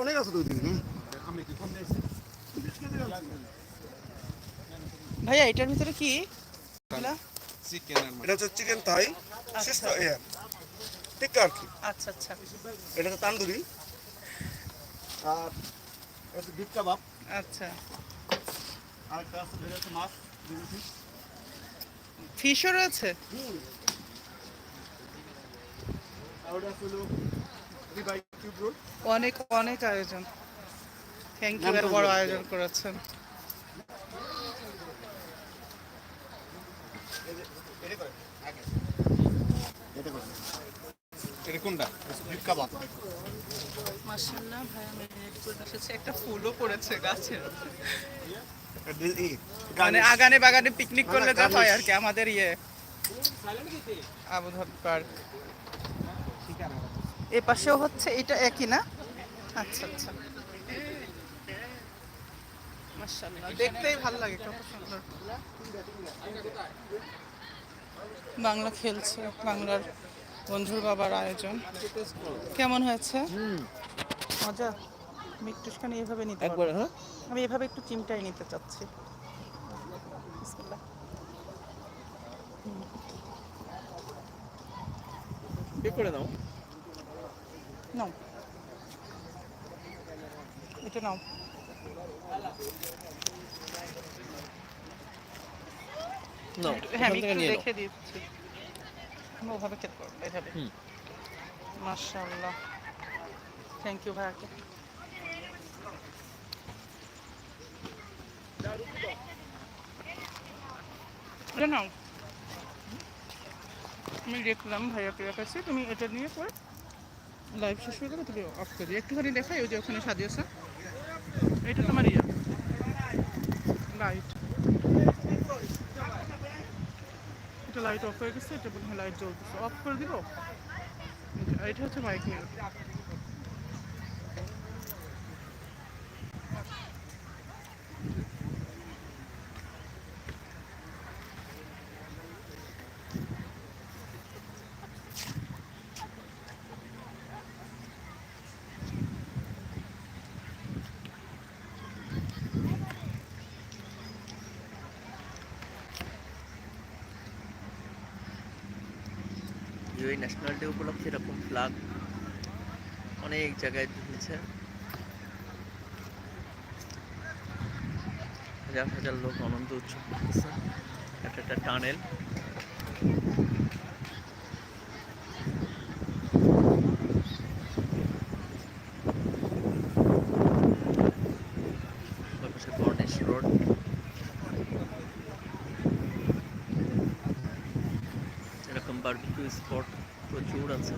অনেক আছে দুই দিন ভাইয়া এটার ভিতরে কি? এটা হচ্ছে চিকেন থাই টিক্কা আর কি। আচ্ছা আচ্ছা। এটা হচ্ছে তান্দুরি। আর এটা বিট কাবাব। আচ্ছা। আর একটা আছে মাছ ফিশও রয়েছে? আর ওটা হলো অনেক অনেক আয়োজন। থ্যাংক ইউ এর বড় আয়োজন করেছেন। একটা ফুলও পড়েছে গাছের মানে আগানে বাগানে পিকনিক করলে যা হয় আর কি আমাদের ইয়ে। Abu Dhabi park. এ পাশেও হচ্ছে এটা একই না? আচ্ছা আচ্ছা। দেখতেই ভালো লাগে কত সুন্দর। বাংলা খেলছে বাংলার বন্ধুর বাবার আয়োজন। কেমন হয়েছে? মজা? আমি একটুখানি এভাবে নিতে পারব? হ্যাঁ। আমি এভাবে একটু চিমটাই নিতে চাচ্ছি। করে দাও। নাও। এটা নাও। হ্যাঁ আমি একটু দেখে দিচ্ছি। ওভাবে খেতে পারব এভাবে হুম। মাশাআল্লাহ। থ্যাংক ইউ ভাইয়াকে নাও। আমি দেখলাম ভাইয়াকে কাছে তুমি এটা নিয়ে পরে লাইভ শেষ হয়ে গেলে তুমি অফ করি একটুখানি দেখাই ওই যে ওখানে সাজিয়েছে এটা তোমার ইয়ে। লাইট এটা লাইট অফ হয়ে গেছে এটা মনে হয় লাইট জ্বলতেছে। অফ করে দিব? এটা হচ্ছে মাইক নিয়ে এই ন্যাশনাল ডে উপলক্ষে এরকম ফ্ল্যাগ অনেক জায়গায় ঝুলছে হাজার হাজার লোক আনন্দ উৎসব করতেছে। একটা একটা tunnel. Ganesh road. Barbecue spot প্রচুর আছে